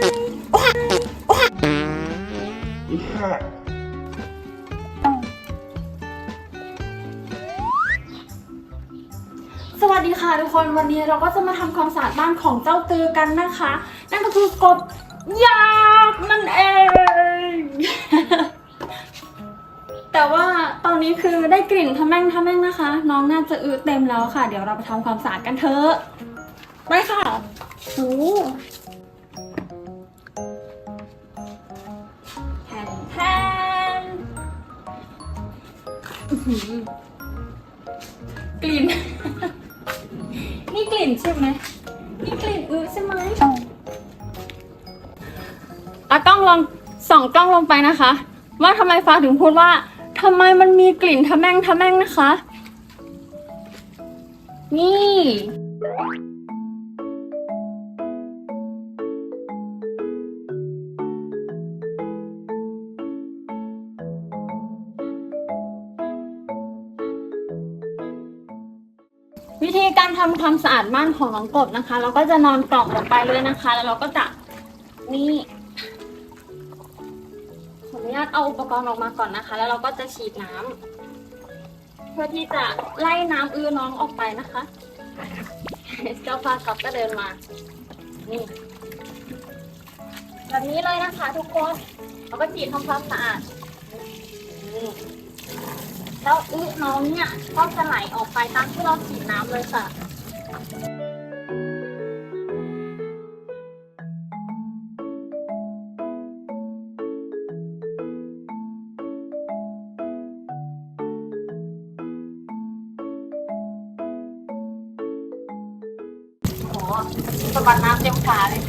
สวัสดีค่ะทุกคนวันนี้เราก็จะมาทำความสะอาดบ้านของเจ้าตือกันนะคะ นั่นก็คือกบยากนั่นเอง แต่ว่าตอนนี้คือได้กลิ่นทะแม่งทะแม่งนะคะ น้องน่าจะอืดเต็มแล้วค่ะ เดี๋ยวเราไปทำความสะอาดกันเถอะไปค่ะโอ้ กลิ่น นี่กลิ่นใช่ไหมนี่กลิ่นอือใช่ไหมอะกล้องลองส่องกล้องลงไปนะคะ ว่าทำไมฟ้าถึงพูดว่าทำไมมันมีกลิ่นทะแม่งทะแม่งนะคะ นี่ วิธีการทำความสะอาดบ้านของน้องกบนะคะ เราก็จะนอนกล่องลงไปเลยนะคะ แล้วเราก็จะนี่ขออนุญาตเอาอุปกรณ์ออกมาก่อนนะคะ แล้วเราก็จะฉีดน้ำเพื่อที่จะไล่น้ำอื้อน้องออกไปนะคะเจ้าฟ้ากับก็เดินมานี่แบบนี้เลยนะคะ ทุกคนเราก็ฉีดทำความสะอาดนี่ แล้วอึน้องเนี่ยก็จะไหลออกไปตามที่เราฉีดน้ำเลยค่ะโหสะบัดน้ำเต็มขาเลย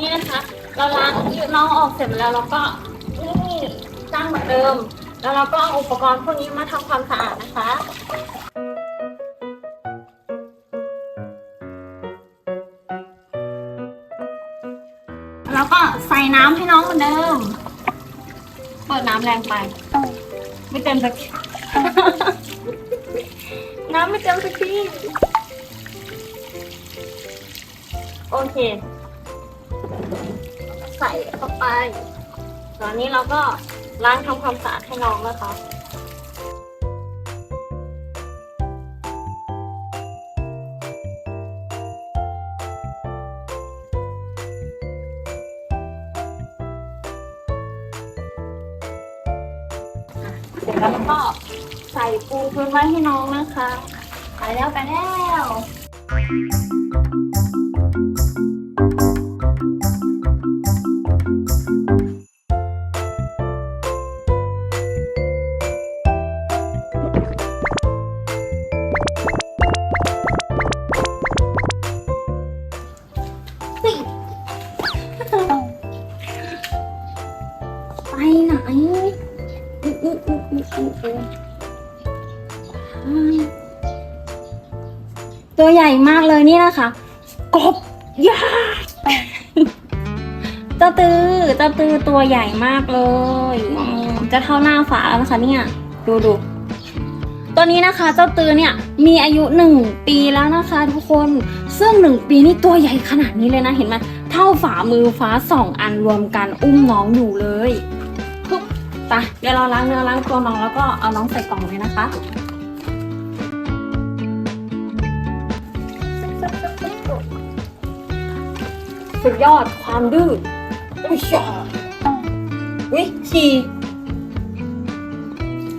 นี่นะคะ เราล้างน้องออกเสร็จแล้วเราก็นี่ตั้งเหมือนเดิม แล้วเราก็เอาอุปกรณ์พวกนี้มาทำความสะอาดนะคะแล้วก็ใส่น้ำให้น้องเหมือนเดิม เปิดน้ำแรงไป ไม่เต็มสักทีน้ำไม่เต็มสักทีโอเค ใส่เข้าไป ตอนนี้เราก็ล้างทำความสะอาดให้น้องนะคะเสร็จแล้วก็ใส่ปูพื้นไว้ให้น้องนะคะ ไปแล้วไปแล้ว ไหนอุ๊ยอุ๊ยอุ๊ยอุ๊ยอุ๊ยตัวใหญ่มากเลยนี่นะคะ กบยาเจ้าตือเจ้าตือตัวใหญ่มากเลย จะเท่าหน้าฝาแล้วนะคะเนี่ยดูดูตัวนี้นะคะ เจ้าตือเนี่ยมีอายุหนึ่งปีแล้วนะคะ ทุกคนซึ่งหนึ่งปีนี่ตัวใหญ่ขนาดนี้เลยนะเห็นไหมเท่าฝ่ามือฟ้าสองอันรวมกันอุ้มน้องอยู่เลย ไปเดี๋ยวเราล้างเนื้อล้างตัวน้องแล้วก็เอาน้องใส่กล่องเลยนะคะสุดยอดความดื้ออุ้ยชาอุ้ยฉี่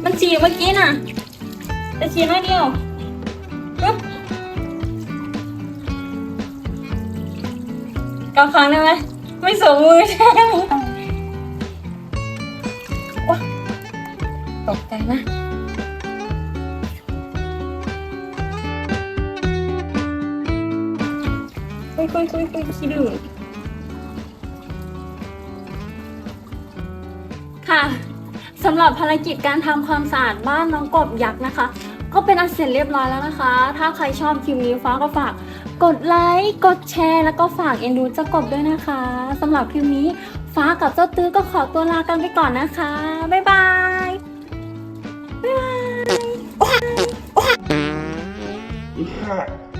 มันฉี่เมื่อกี้น่ะจะฉี่น้อยเดียวปึ๊บกำฟังได้ไหมไม่สวมมือใช่ไหม ตกใจนะคุยคุยคุยคุยคิดดูค่ะสำหรับภารกิจการทำความสะอาดบ้านน้องกบยักษ์นะคะ ก็เป็นอันเสร็จเรียบร้อยแล้วนะคะ ถ้าใครชอบคลิปนี้ฟ้าก็ฝากกดไลค์กดแชร์แล้วก็ฝากเอ็นดูเจ้ากบด้วยนะคะสำหรับคลิปนี้ฟ้ากับเจ้าตื้อก็ขอตัวลากันไปก่อนนะคะ บ๊ายบาย Yeah.